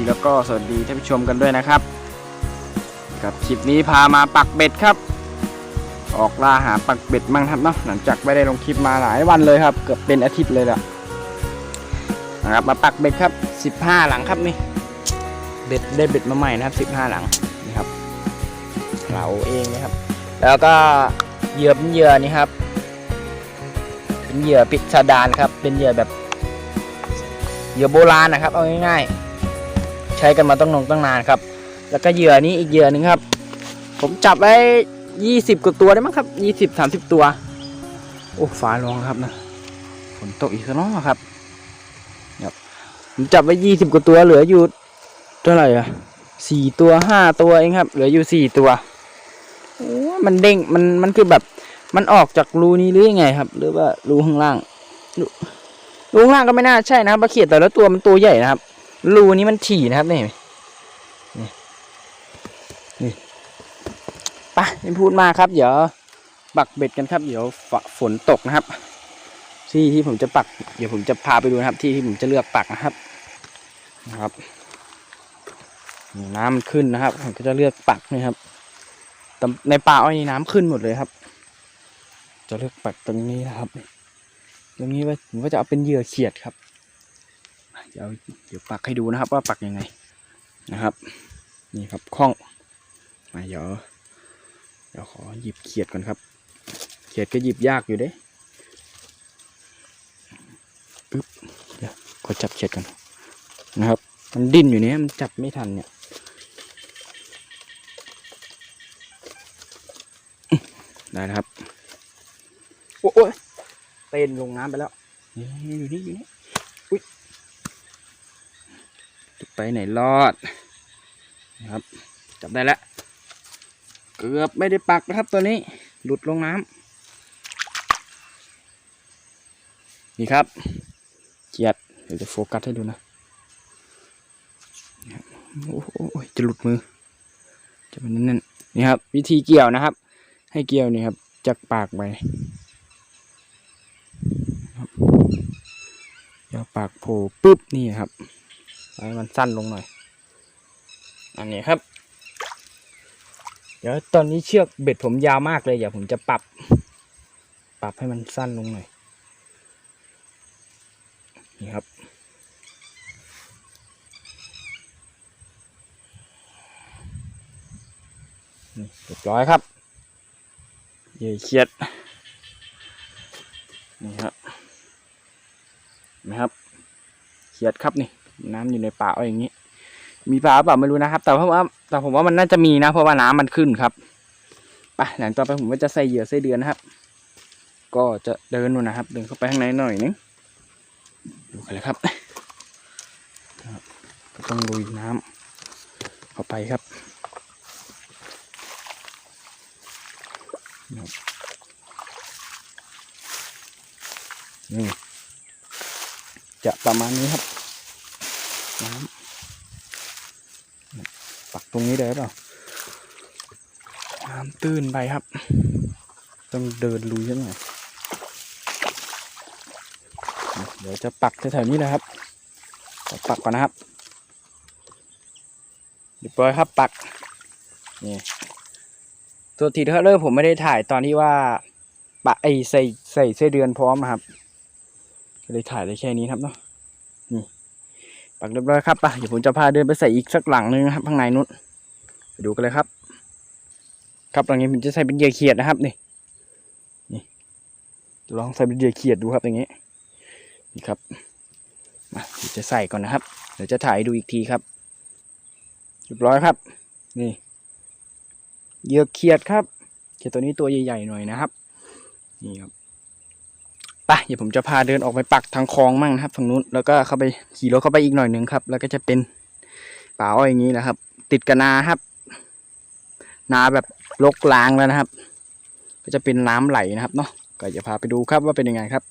ีแล้วก็สวัสดีท่านผู้ชมกันด้วยนะครับครับคลิปนี้พามาปักเบ็ดครับ ออกล่าหาปักเบ็ดมั่งครับเนาะหลังจากไม่ได้ลงคลิปมาหลายวันเลยครับ เกือบเป็นอาทิตย์เลยละนะครับมาปักเบ็ดครับ 15 หลังครับนี่เบ็ดได้เบ็ดมาใหม่นะครับ 15 หลังนี่ครับเราเองนะครับ แล้วก็เหยื่อเป็นเหยื่อนี่ครับ เป็นเหยื่อพิดสดารครับ เป็นเหยื่อแบบเหยื่อโบราณนะครับ เอาง่ายๆ ใช้กันมาต้องนงตั้งนานครับ แล้วก็เหยื่อนี้อีกเหยื่อหนึ่งครับ ผมจับไว้ยี่สิบกว่าตัวได้มั้งครับยี่สิบสามสิบตัว โอ้ฟ้าร้องครับนะฝนตกอีกแล้วเนาะครับครับ ผมจับไว้ยี่สิบกว่าตัวเหลืออยู่เท่าไหร่อะสี่ตัวห้าตัวเองครับ เหลืออยู่สี่ตัวโอ้มันเด้งมันมันคือแบบมันออกจากรูนี้หรือยังไงครับ หรือว่ารูข้างล่างรูข้างล่างก็ไม่น่าใช่นะครับปลาเขียดแต่ละตัวมันตัวใหญ่นะครับ รูนี้มันถี่นะครับนี่นี่นี่ไปไม่พูดมากครับ เดี๋ยวปักเบ็ดกันครับ เดี๋ยวฝฝนตกนะครับ ที่ที่ผมจะปัก เดี๋ยวผมจะพาไปดูนะครับ ที่ที่ผมจะเลือกปักนะครับนะครับน้ำมันขึ้นนะครับ ผมก็จะเลือกปักนี่ครับในป่าอ้อยนี่น้ำขึ้นหมดเลยครับ จะเลือกปักตรงนี้นะครับ ตรงนี้ว่าผมก็จะเอาเป็นเหยื่อเขียดครับ เดี๋ยวเดี๋ยวปักให้ดูนะครับ ว่าปักยังไงนะครับ นี่ครับคล้องมาเดี๋ยวเดี๋ยวขอหยิบเขียดก่อนครับ เขียดก็หยิบยากอยู่เด้ปึ๊บเดี๋ยวขอจับเขียดก่อนนะครับ มันดิ้นอยู่เนี้ยมันจับไม่ทันเนี่ยได้แล้วครับ โอ้ยเต้นลงน้ำไปแล้วนี่อยู่นี่อยู่นี่อุ้ย จะไปไหนรอดนะครับ จับได้แล้ว เกือบไม่ได้ปักนะครับตัวนี้ หลุดลงน้ำนี่ครับเกียดเดี๋ยวจะโฟกัสให้ดูนะโอ้โหจะหลุดมือ จะมันนั่นนี่ครับ วิธีเกี่ยวนะครับ ให้เกี่ยวนี่ครับจากปากไปยวปากโผล่ปุ๊บนี่ครับ ให้มันสั้นลงหน่อย อันนี้ครับ เดี๋ยวตอนนี้เชือกเบ็ดผมยาวมากเลย เดี๋ยวผมจะปรับ ปรับให้มันสั้นลงหน่อย นี่ครับ เรียบร้อยครับเหยื่อเคียด นี่ครับนะครับเขียดครับนี่ น้ำอยู่ในป่าอ้อยอย่างนี้ มีปลาเปล่าไม่รู้นะครับ แต่เพราะว่าแต่ผมว่ามันน่าจะมีนะ เพราะว่าน้ำมันขึ้นครับไปหลังต่อไปผมก็จะใส่เหยื่อไส้เดือนนะครับ ก็จะเดินนู่นนะครับ เดินเข้าไปข้างในหน่อยนึงดูกันเลยครับก็ต้องลุยน้ำเข้าไปครับครับนี่จะประมาณนี้ครับ น้ำปักตรงนี้ได้หรือเปล่าน้ำตื้นไปครับ ต้องเดินลุยยังไงเดี๋ยวจะปักแถวๆนี้เลยครับขอปักก่อนนะครับเรียบร้อยครับปักนี่ตัวทีเทอร์เลอร์ผมไม่ได้ถ่ายตอนที่ว่าปะไอใส่ใส่เส้เดือนพร้อมนะครับ ก็เลยถ่ายได้แค่นี้ครับเนาะนี่ ปักเรียบร้อยครับป่ะเดี๋ยวผมจะพาเดินไปใส่อีกสักหลังนึงนะครับข้างในนู้นไปดูกันเลยครับ ครับหลังนี้ผมจะใส่เป็นเหยื่อเขียดนะครับนี่นี่จะลองใส่เป็นเหยื่อเขียดดูครับอย่างนี้นี่ครับมาจะใส่ก่อนนะครับ เดี๋ยวจะถ่ายดูอีกทีครับเรียบร้อยครับ นี่เหยื่อเขียดครับเขียดตัวนี้ตัวใหญ่ๆหน่อยนะครับ นี่ครับ ปเดี๋ยวผมจะพาเดินออกไปปักทางคลองมั่งนะครับฝั่งนู้นแล้วก็เข้าไปขี่รถเข้าไปอีกหน่อยหนึ่งครับ แล้วก็จะเป็นป่าอ้อยอย่างนี้นะครับ ติดกับนาครับ นาแบบลกล้างแล้วนะครับ ก็จะเป็นน้ำไหลนะครับเนาะก็จะพาไปดูครับว่าเป็นยังไงครับ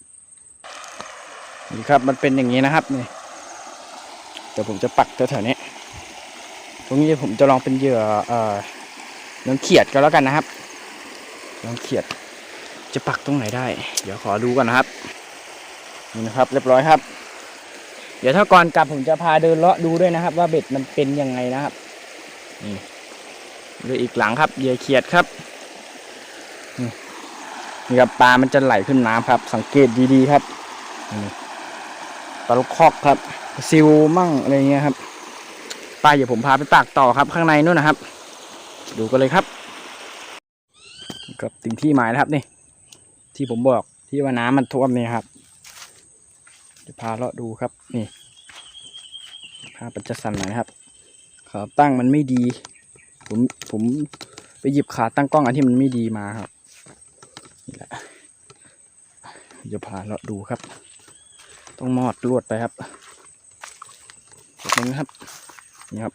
นี่ครับมันเป็นอย่างนี้นะครับนี่เดี๋ยวผมจะปักแถวๆนี้ ตรงนี้ผมจะลองเป็นเหยื่อเอ่อน้องเขียดก็แล้วกันนะครับน้องเขียด จะปักตรงไหนได้ เดี๋ยวขอดูก่อนนะครับนี่นะครับ เรียบร้อยครับ เดี๋ยวถ้าก่อนกลับผมจะพาเดินเลาะดูด้วยนะครับ ว่าเบ็ดมันเป็นยังไงนะครับนี่ดูอีกหลังครับเหยื่อเขียดครับนี่ครับปลามันจะไหลขึ้นน้ำครับ สังเกตดีๆครับนี่ปลาลูกคอกครับซิวมั่งอะไรเงี้ยครับปลาเดี๋ยวผมพาไปปากต่อครับ ข้างในนู่นนะครับ ดูกันเลยครับ กับถึงที่หมายแล้วครับนี่ ที่ผมบอกที่ว่าน้ำมันท่วมนี่ครับ จะพาเลาะดูครับนี่พาปัจจสันหน่อยครับ ขาตั้งมันไม่ดี ผมผมไปหยิบขาตั้งกล้องอันที่มันไม่ดีมาครับนี่แหละจะพาเลาะดูครับ ต้องมอดลวดไปครับแบบนี้ครับนี่ครับ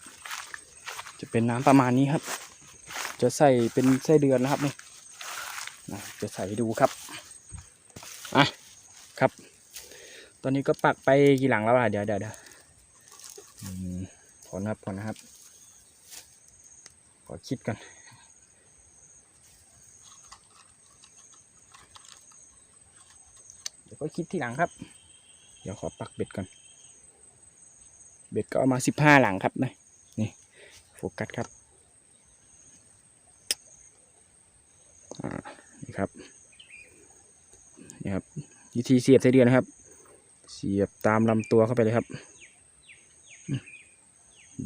จะเป็นน้ำประมาณนี้ครับ จะใส่เป็นไส้เดือนนะครับนี่จะใส่ดูครับอะครับ ตอนนี้ก็ปักไปกี่หลังแล้วอะเดี๋ยวเดี๋ยวเดี๋ยวอืมผลครับผลนะครับ ขอคิดกันเดี๋ยวก็คิดที่หลังครับ เดี๋ยวขอปักเบ็ดก่อนเบ็ดก็เอามาสิบห้าหลังครับนะนี่โฟกัสครับอ่านี่ครับนี่ครับวิธีเสียบไส้เดือนนะครับ เสียบตามลำตัวเข้าไปเลยครับ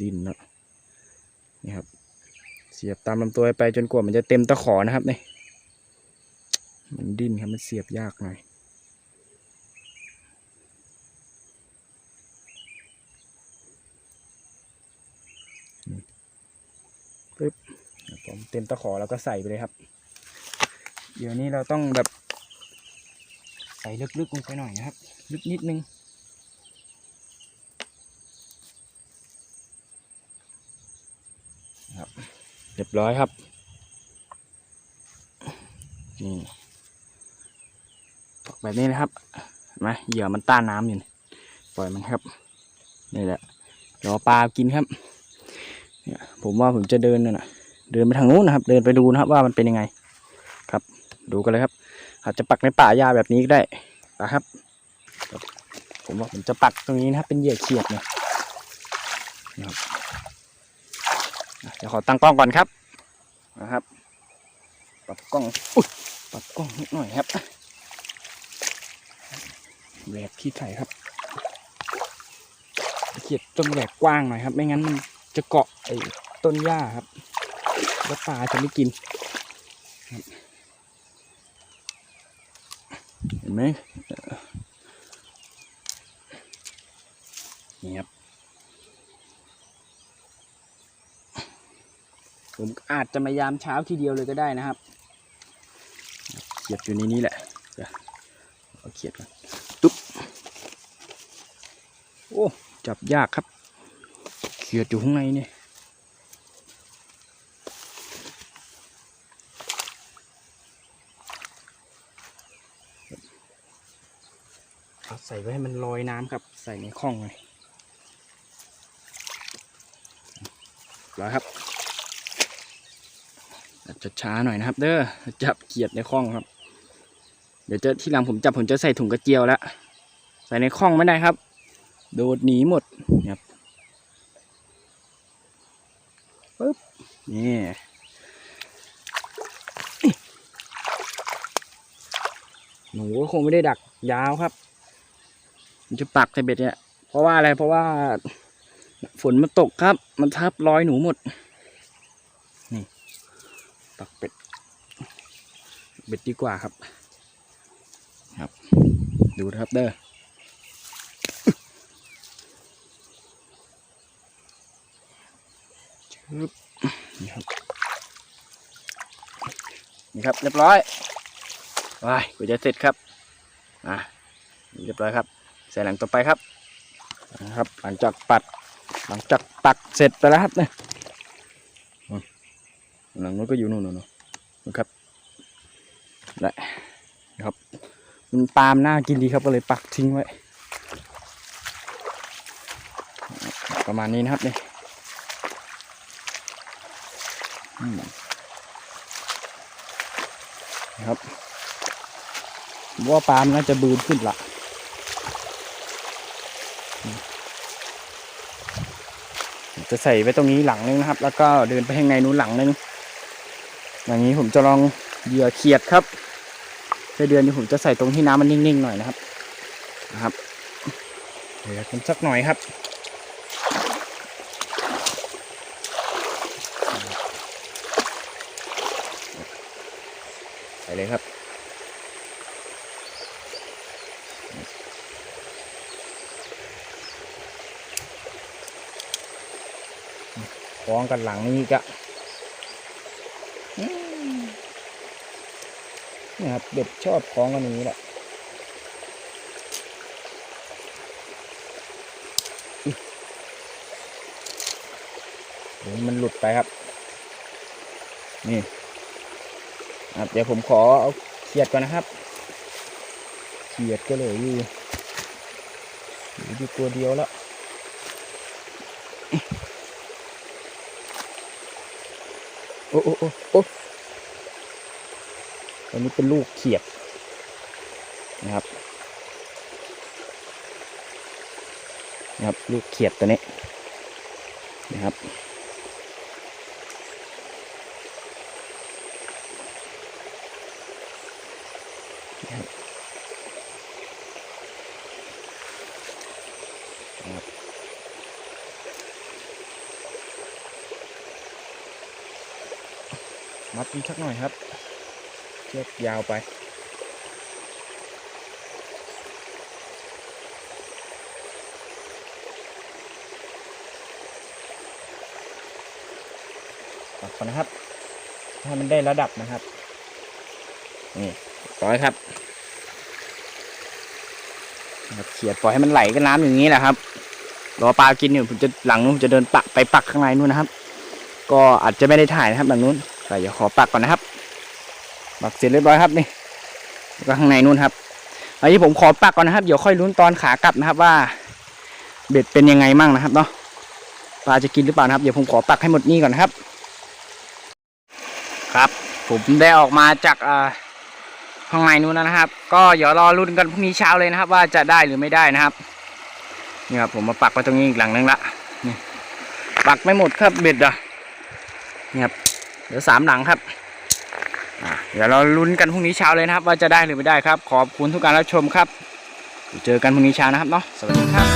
ดินเนาะนี่ครับ เสียบตามลำตัวไปจนกว่ามันจะเต็มตะขอนะครับนี่มันดิ้นครับมันเสียบยากหน่อยปึ๊บครับผมเต็มตะขอแล้วก็ใส่ไปเลยครับ เดี๋ยวนี้เราต้องแบบ ใส่ลึกๆลงไปหน่อยนะครับ ลึกนิดนึงครับเรียบร้อยครับนี่ตกแบบนี้นะครับเห็นไหมเหยื่อมันต้านน้ำอยู่ปล่อยมันครับนี่แหละรอปลากินครับเนี่ยผมว่าผมจะเดินน่ะนะเดินไปทางนู้นนะครับ เดินไปดูนะครับว่ามันเป็นยังไง ครับ ดูกันเลยครับ อาจจะปักในป่าหญ้าแบบนี้ก็ได้นะครับ ผมว่าผมจะปักตรงนี้นะครับ เป็นเหยื่อเขียดเนี่ยนะครับอะเดี๋ยวขอตั้งกล้องก่อนครับนะครับ ปรับกล้องอุ๊ยปรับกล้องนิดหน่อยครับแหวกที่ไข่ครับเขียดต้องแหวกกว้างหน่อยครับ ไม่งั้นมันจะเกาะไอ้ต้นหญ้าครับ แล้วปลาจะไม่กินเห็นไหมเอ่อนี่ครับ ผมอาจจะมายามเช้าทีเดียวเลยก็ได้นะครับ เขียดอยู่ในนี้แหละเดี๋ยวเอาเขียดก่อนตุ๊บ โอ้ จับยากครับ เขียดอยู่ข้างในนี่ เอา ใส่ไว้ให้มันลอยน้ำครับ ใส่ในข้องเลยร้อครับจะช้าหน่อยนะครับ เด้อจับเกียดในข้องครับ เดี๋ยวจะที่หลังผมจับผมจะใส่ถุงกระเจียวแล้วใส่ในข้องไม่ได้ครับ โดดหนีหมดนะครับปึ๊บนี่หนูก็คงไม่ได้ดักยาวครับ ผมจะปักใส่เบ็ดเนี่ย เพราะว่าอะไร เพราะว่า ฝนมันตกครับ มันทับรอยหนูหมด นี่ ปักเบ็ด เบ็ดดีกว่าครับ ครับ ดูนะครับเด้อนี่ครับนี่ครับ เรียบร้อยว้ายกูจะเสร็จครับ อะเรียบร้อยครับ ใส่หลังต่อไปครับนะครับ หลังจากปัด หลังจากปักเสร็จไปแล้วครับเนี่ยหลังนู้นก็อยู่นู่นนู่นะครับได้นะครับ มันปาล์มน่ากินดีครับก็เลยปักทิ้งไว้ ประมาณนี้นะครับเนี่ยนะครับว่าปาล์มน่าจะบืนขึ้นละ จะใส่ไว้ตรงนี้หลังนึงนะครับ แล้วก็เดินไปข้างในนู้นหลังนึงอย่างนี้ผมจะลองเหยื่อเขียดครับในเดือนนี้ผมจะใส่ตรงที่น้ำมันนิ่งๆหน่อยนะครับนะครับเดี๋ยวกันสักหน่อยครับ ใส่เลยครับ คล้อง กันหลังนี้ก็นี่ครับเด็กชอบคล้องกันนี้แหละอุ๊ยมันหลุดไปครับ นี่ครับเดี๋ยวผมขอเอาเขียดก่อนนะครับ เขียดก็เลยอยู่อยู่ตัวเดียวแล้ว อ้โอ้โอ้อันนี้เป็นลูกเขียดนะครับนะครับ ลูกเขียดตัวนี้นะครับ มัดมันสักหน่อยครับเชือกยาวไปปักก่อนนะครับให้มันได้ระดับนะครับ นี่ปล่อยครับเขียดปล่อยให้มันไหลกับน้ำอย่างนี้แหละครับ รอปลากินอยู่ผมจะหลังนู้นจะเดินปักไปปักข้างในนู้นนะครับ ก็อาจจะไม่ได้ถ่ายนะครับแบบนู้น แต่เดี๋ยวขอปักก่อนนะครับ ปักเสร็จเรียบร้อยครับนี่ก็ข้างในนู้นครับอันนี้ผมขอปักก่อนนะครับเดี๋ยวค่อยลุ้นตอนขากลับนะครับว่า เบ็ดเป็นยังไงมั่งนะครับเนาะปลาจะกินหรือเปล่านะครับเดี๋ยวผมขอปักให้หมดนี่ก่อนนะครับ ครับ ผมได้ออกมาจากอ่าข้างในนู้นนะครับ ก็เดี๋ยวรอลุ้นกันพรุ่งนี้เช้าเลยนะครับ ว่าจะได้หรือไม่ได้นะครับนี่ครับผมมาปักไว้ตรงนี้อีกหลังนึงละนี่ปักไม่หมดครับเบ็ดอะนี่ครับ เดี๋ยวสามหลังครับเดี๋ยวเราลุ้นกันพรุ่งนี้เช้าเลยนะครับ ว่าจะได้หรือไม่ได้ครับ ขอบคุณทุกการรับชมครับ เจอกันพรุ่งนี้เช้านะครับเนาะสวัสดีครับ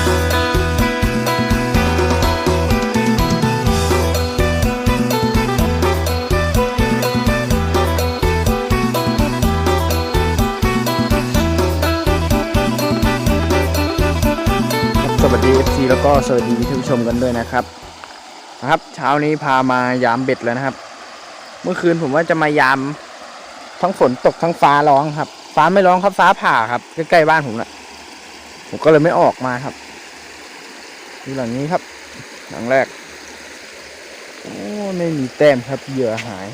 สวัสดี FC แล้วก็สวัสดีท่านผู้ชมกันด้วยนะครับนะครับ เช้านี้พามายามเบ็ดแล้วนะครับ เมื่อคืนผมว่าจะมายามทั้งฝนตกทั้งฟ้าร้องครับ ฟ้าไม่ร้องครับฟ้าผ่าครับใกล้ๆบ้านผมแหละผมก็เลยไม่ออกมาครับดูหลังนี้ครับ หลังแรกโอ้ไม่มีแต้มครับเหยื่อหาย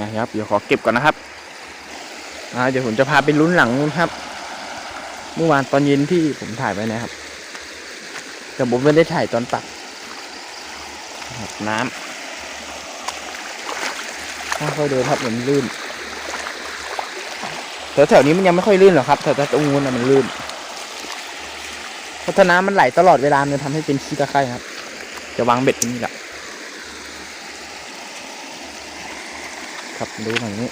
นะครับ เดี๋ยวขอเก็บก่อนนะครับเดี๋ยวผมจะพาไปลุ้นหลังนู้นครับ เมื่อวานตอนเย็นที่ผมถ่ายไว้นะครับ แต่ผมไม่ได้ถ่ายตอนปักนะครับน้ำค่อยๆเดินครับเหมือนลื่นแถวๆนี้มันยังไม่ค่อยลื่นหรอกครับแต่ตรงนู้นนะมันลื่นเพราะถ้าน้ำมันไหลตลอดเวลามันทำให้เป็นขี้ตะไคร่ครับ จะวางเบ็ดที่นี่แหละครับดูหน่อยนี้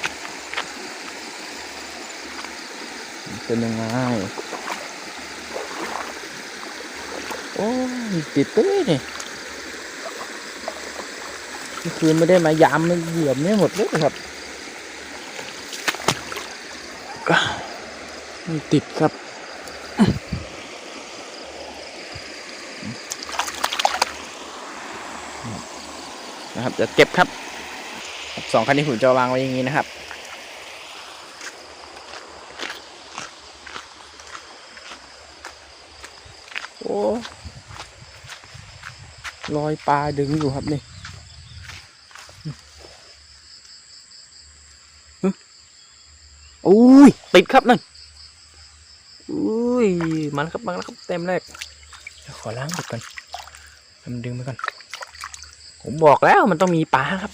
เป็นยังไง โอ้ยติดเต้ยนี่คือคืนไม่ได้มายามไม่เหยียบไม่หมดเลยครับไม่ติดครับนะครับจะเก็บครับสองคันนี้ผมจะวางไว้อย่างนี้นะครับ โอ้ ลอยปลาดึงอยู่ครับนี่อุ้ยติดครับนั่นอุ้ยมันครับมันแล้วครับเต็มแรกขอล้างก่อนมันดึงไปก่อนผมบอกแล้วมันต้องมีปลาครับ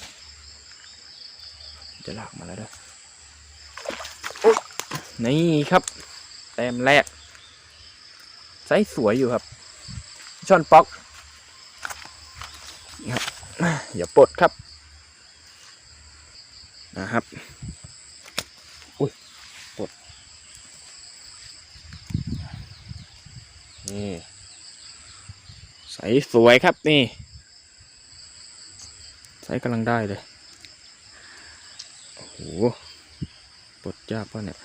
จะลากมาแล้วด้อโอ๊ยนี่ครับเต็มแรกไซส์สวยอยู่ครับ ช่อนป๊อก นี่ครับอย่าปลดครับนะครับอุ้ยปลดนี่ไซส์สวยครับนี่ไซส์กำลังได้เลยโอ้โหปลดยากป่ะเนี่ย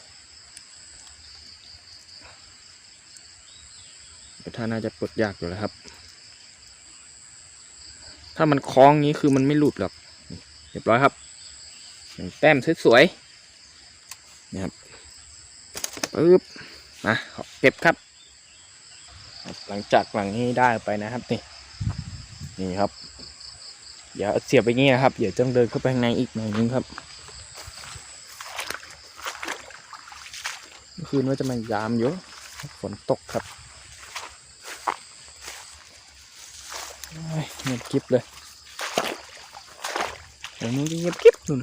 แต่าน่าจะปลดยากอยู่แล้วครับ ถ้ามันคล้องงี้คือมันไม่หลุดหรอกเรียบร้อยครับแต้มสวยๆนี่ครับปึ๊บนะเก็บครับ หลังจากหลังนี้ได้ไปนะครับนี่นี่ครับเดี๋ยวเสียบไปงี้นะครับ เดี๋ยวต้องเดินเข้าไปข้างในอีกหน่อยนึงครับเมื่อคืนว่าจะมายามอยู่ฝนตกครับ โอ้ยเงียบกริบเลยเดี๋ยวนี้ก็เงียบกิบนู่น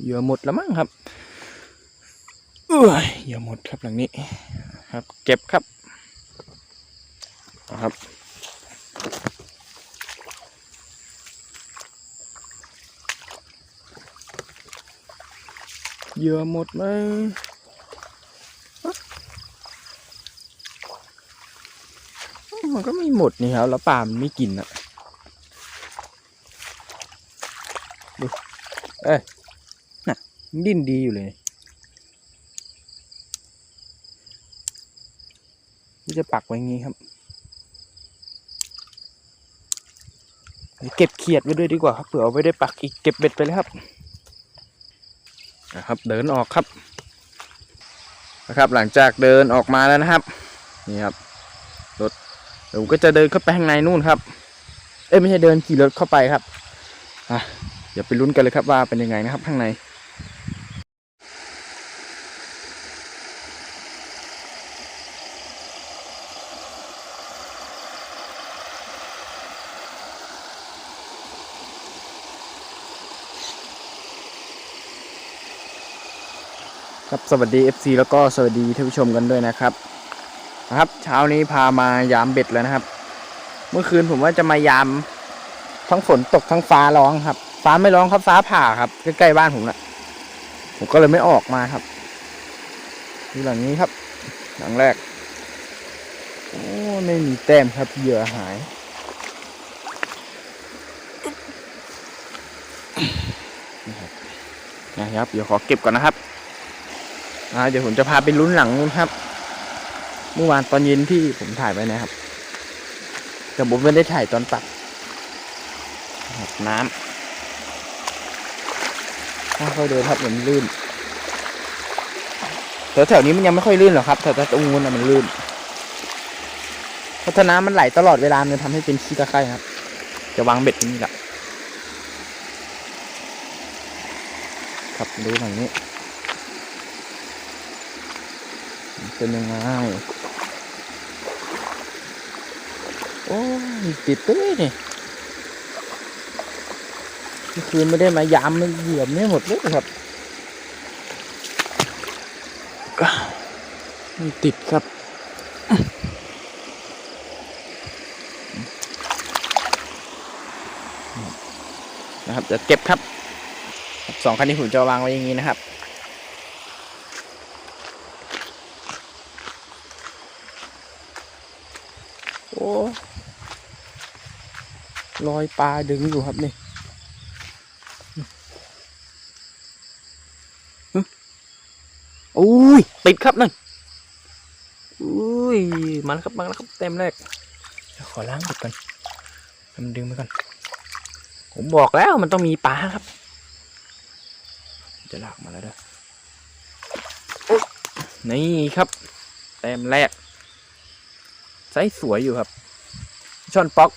เหยื่อหมดแล้วมั้งครับเอ้ยเหยื่อหมดครับหลังนี้ ครับ เก็บครับครับเหยื่อหมดไหมฮะ มันก็ไม่หมดนี่ครับ แล้วปลามันไม่กินอะดูเอ้ยน่ะดิ้นดีอยู่เลยนี่จะปักไว้งี้ครับ เก็บเขียดไว้ด้วยดีกว่าครับเผื่อเอาไว้ได้ปักอีกเก็บเบ็ดไปเลยครับนะครับเดินออกครับนะครับ หลังจากเดินออกมาแล้วนะครับ นี่ครับ เดี๋ยวผมก็จะเดินเข้าไปข้างในนู่นครับ เอ้ยไม่ใช่เดินขี่รถเข้าไปครับอะเดี๋ยวไปลุ้นกันเลยครับว่าเป็นยังไงนะครับข้างในครับสวัสดี FC แล้วก็สวัสดีท่านผู้ชมกันด้วยนะครับ นะครับ เช้านี้พามายามเบ็ดแล้วนะครับ เมื่อคืนผมว่าจะมายาม ทั้งฝนตกทั้งฟ้าร้องครับ ฟ้าไม่ร้องครับฟ้าผ่าครับใกล้ๆบ้านผมแหละผมก็เลยไม่ออกมาครับดูหลังนี้ครับ หลังแรกโอ้ไม่มีแต้มครับเหยื่อหายนะครับเดี๋ยวขอเก็บก่อนนะครับเดี๋ยวผมจะพาไปลุ้นหลังนู้นครับ เมื่อวานตอนเย็นที่ผมถ่ายไว้นะครับ แต่ผมไม่ได้ถ่ายตอนตัดน้ำค่อยๆเดินครับเหมือนลื่นแถวๆนี้มันยังไม่ค่อยลื่นหรอกครับแถวตรงนู้นน่ะมันลื่นเพราะถ้าน้ำมันไหลตลอดเวลามันทำให้เป็นขี้ตะไคร่ครับ จะวางเบ็ดที่นี่แหละครับดูหน่อยนี้ เป็นยังไง โอ้ยติดเลยนี่เมื่อคืนไม่ได้มายามมันเหยียบไม่หมดเลยครับไม่ติดครับนะครับจะเก็บครับสองคันนี้ผมจะวางไว้อย่างนี้นะครับ โอ้ ลอยปลาดึงอยู่ครับนี่อุ้ยติดครับนั่นอุ้ยมาแล้วครับมาแล้วครับเต็มแรกขอล้างเบ็ดก่อนมันดึงไปก่อนผมบอกแล้วมันต้องมีปลาครับ จะลากมาแล้วด้อโอ๊ยนี่ครับเต็มแรกไซส์สวยอยู่ครับ ช่อนป๊อก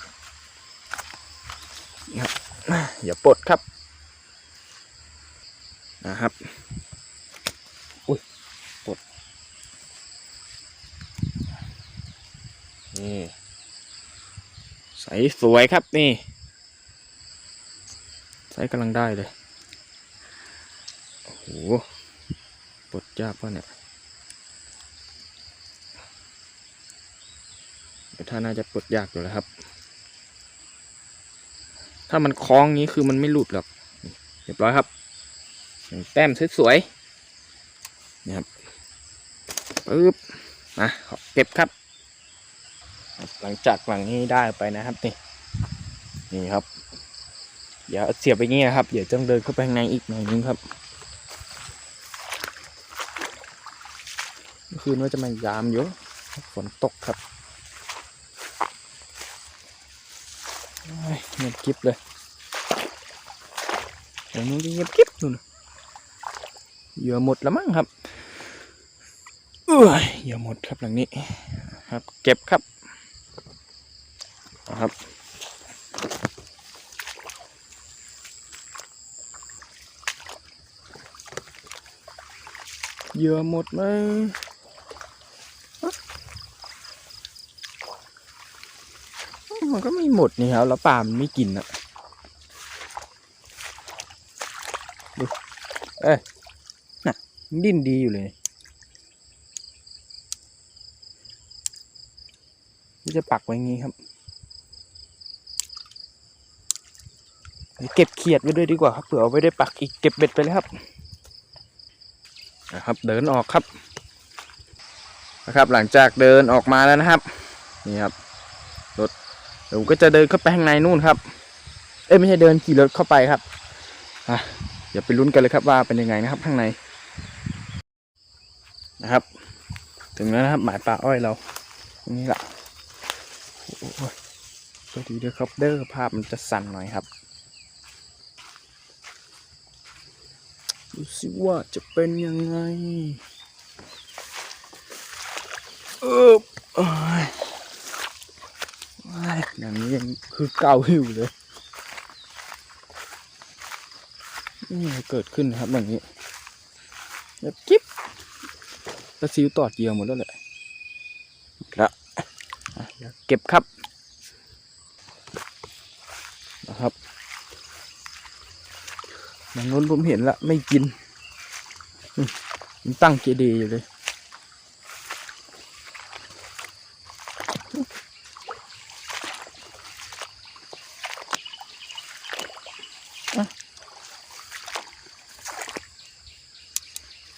ครับอย่าปลดครับนะครับอุ้ยปลดนี่ไซส์สวยครับนี่ไซส์กำลังได้เลยโอ้โหปลดยากป่ะเนี่ยถ้าน่าจะปลดยากอยู่แล้วครับ ถ้ามันคล้องงี้คือมันไม่หลุดหรอกเรียบร้อยครับแต้มสวยๆนี่ครับปึ๊บนะเก็บครับ หลังจากหลังนี้ได้ไปนะครับนี่นี่ครับ เดี๋ยวเสียบไปงี้นะครับ เดี๋ยวต้องเดินเข้าไปข้างในอีกหน่อยนึงครับเมื่อคืนว่าจะมายามอยู่ฝนตกครับโอ้ยเงียบกริบเลยเดี๋ยวนู้นก็เงียบกริบนู่นเหยื่อหมดแล้วมั้งครับเอ้ยเหยื่อหมดครับหลังนี้ครับ เก็บครับครับเหยื่อหมดไหม มันก็ไม่หมดนี่ครับ แล้วปลามันไม่กินอะดูเอ้ยน่ะดิ้นดีอยู่เลยนี่จะปักไว้งี้ครับเก็บเขียดไว้ด้วยดีกว่าครับเผื่อเอาไว้ได้ปักอีกเก็บเบ็ดไปเลยครับนะครับ เดินออกครับนะครับ หลังจากเดินออกมาแล้วนะครับ นี่ครับ เดี๋ยวผมก็จะเดินเข้าไปข้างในนู่นครับ เอ้ยไม่ใช่เดินขี่รถเข้าไปครับอะเดี๋ยวไปลุ้นกันเลยครับว่าเป็นยังไงนะครับข้างในนะครับ ถึงแล้วนะครับหมายปลาอ้อยเราตรงนี้แหละโอ้ยสวัสดีด้วยครับเด้อภาพมันจะสั่นหน่อยครับดูสิว่าจะเป็นยังไงเออ อย่างนี้ยังคือเก่าอยู่เลยนี่เกิดขึ้นนะครับอย่างนี้แบบกิ๊บกระซิวตอดเยื่อหมดแล้วแหละละอะเดี๋ยวเก็บครับนะครับอย่างนู้นผมเห็นละไม่กินมันตั้งเจดีอยู่เลย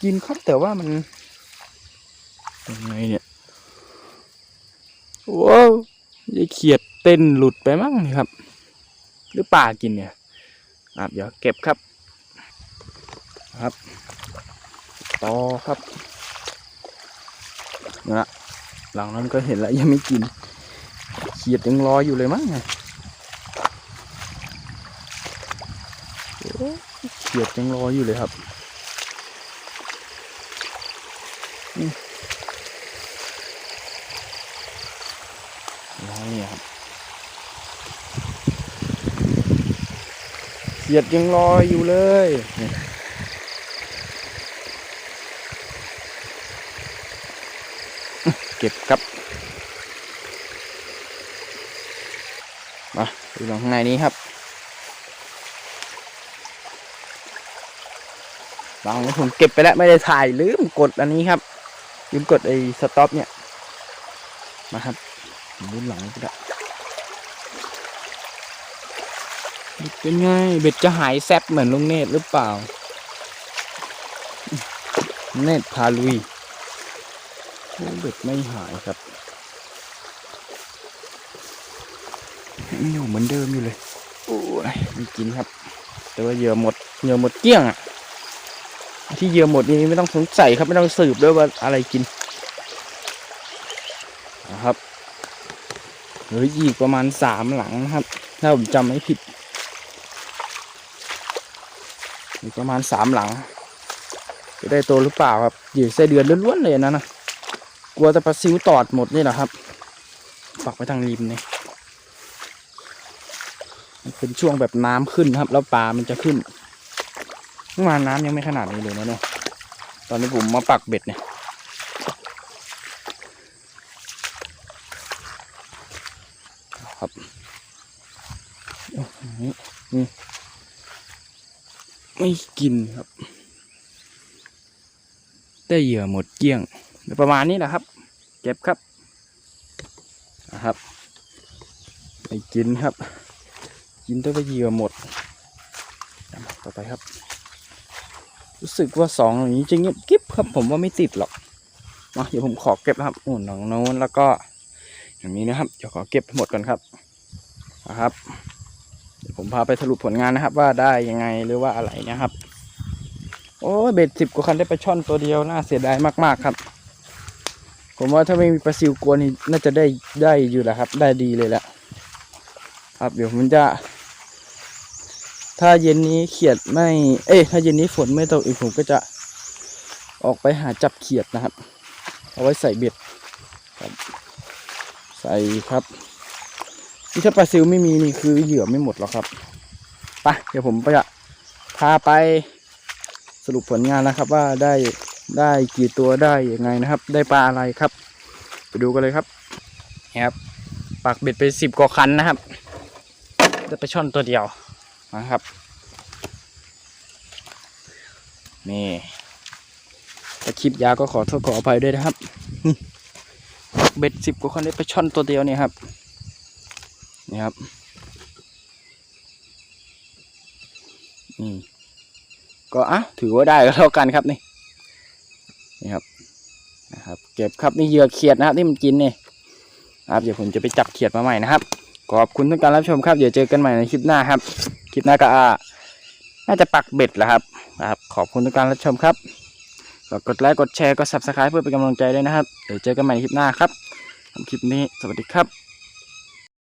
กินครับแต่ว่ามันยังไงเนี่ยว้าวยายเขียดเต้นหลุดไปมั้งนี่ครับ หรือป่ากินเนี่ยอะเดี๋ยวเก็บครับ ครับต่อครับนี่ละหลังนั้นก็เห็นแล้วยังไม่กิน เขียดยังรออยู่เลยมั้งไงเขียดยังรออยู่เลยครับอืมรอเนี่ยครับ เขียดยังรอยอยู่เลยเก็บครับมาดูลองข้างในนี้ครับบางผมเก็บไปแล้วไม่ได้ถ่ายลืมกดอันนี้ครับ ลืมกดไอ้สต็อปเนี่ยมาครับดูหลังก็ได้ เป็นไงเบ็ดจะหายแซบเหมือนลุงเนตรหรือเปล่า เนตรพาลุยเบ็ดไม่หายครับอยู่เหมือนเดิมอยู่เลยโอ้ยไม่กินครับ แต่ว่าเหยื่อหมดเหยื่อหมดเกลี้ยงอะที่เหยื่อหมดนี่ไม่ต้องสงสัยครับไม่ต้องสืบด้วยว่าอะไรกินนะครับเหลืออีกประมาณสามหลังนะครับ ถ้าผมจำไม่ผิด อีกประมาณสามหลัง จะได้โตหรือเปล่าครับเหยื่อไส้เดือนล้วนๆเลยนะนะกลัวจะปลาซิวตอดหมดนี่แหละครับปักไปทางริมเนี่ยมันเป็นช่วงแบบน้ำขึ้นครับ แล้วปลามันจะขึ้นเมื่อวานน้ำยังไม่ขนาดนี้เลยนะเนี่ยตอนนี้ผมมาปักเบ็ดเนี่ย ครับโอ้โหนี่ ไม่กินครับ ได้เหยื่อหมดเกลี้ยง ประมาณนี้แหละครับ เก็บครับนะครับ ไม่กินครับ กินได้ไปเหยื่อหมด ต่อไปครับ รู้สึกว่าสองอย่างนี้จะเงียบกิ๊บครับ ผมว่าไม่ติดหรอกมาเดี๋ยวผมขอเก็บนะครับอุ่นหนังโน้นแล้วก็อย่างนี้นะครับ เดี๋ยวขอเก็บให้หมดก่อนครับนะครับ เดี๋ยวผมพาไปสรุปผลงานนะครับ ว่าได้ยังไงหรือว่าอะไรนะครับ โอ้เบ็ดสิบกว่าคันได้ปลาช่อนตัวเดียวน่าเสียดายมากๆครับ ผมว่าถ้าไม่มีปลาซิวกวนนี่น่าจะได้ได้อยู่แหละครับ ได้ดีเลยแหละครับเดี๋ยวผมจะ ถ้าเย็นนี้เขียดไม่ เอ้ถ้าเย็นนี้ฝนไม่ตกอีกผมก็จะออกไปหาจับเขียดนะครับ เอาไว้ใส่เบ็ดครับ ใส่ครับ นี่ถ้าปลาซิวไม่มีนี่คือเหยื่อไม่หมดหรอกครับไปเดี๋ยวผมไปจะพาไปสรุปผลงานนะครับว่าได้ได้กี่ตัวได้ยังไงนะครับ ได้ปลาอะไรครับ ไปดูกันเลยครับนี่ครับปักเบ็ดไปสิบกว่าคันนะครับได้ไปลาช่อนตัวเดียวนะครับ นี่ถ้าคลิปยาวก็ขอโทษขออภัยด้วยนะครับนี่เบ็ดสิบกว่าคันได้ไปลาช่อนตัวเดียวเนี่ยครับ นี่ครับนี่ก็อะถือว่าได้ก็เท่ากันครับนี่นี่ครับนะครับ เก็บครับนี่เหยื่อเขียดนะครับที่มันกินนี่ครับเดี๋ยวผมจะไปจับเขียดมาใหม่นะครับขอบคุณทุกการรับชมครับเดี๋ยวเจอกันใหม่ในคลิปหน้าครับ คลิปหน้าก็อ่าน่าจะปักเบ็ดแหละครับครับ ขอบคุณทุกการรับชมครับกดไลค์กดแชร์กด subscribe เพื่อเป็นกำลังใจด้วยนะครับ เดี๋ยวเจอกันใหม่คลิปหน้าครับสำหรับคลิปนี้สวัสดีครับ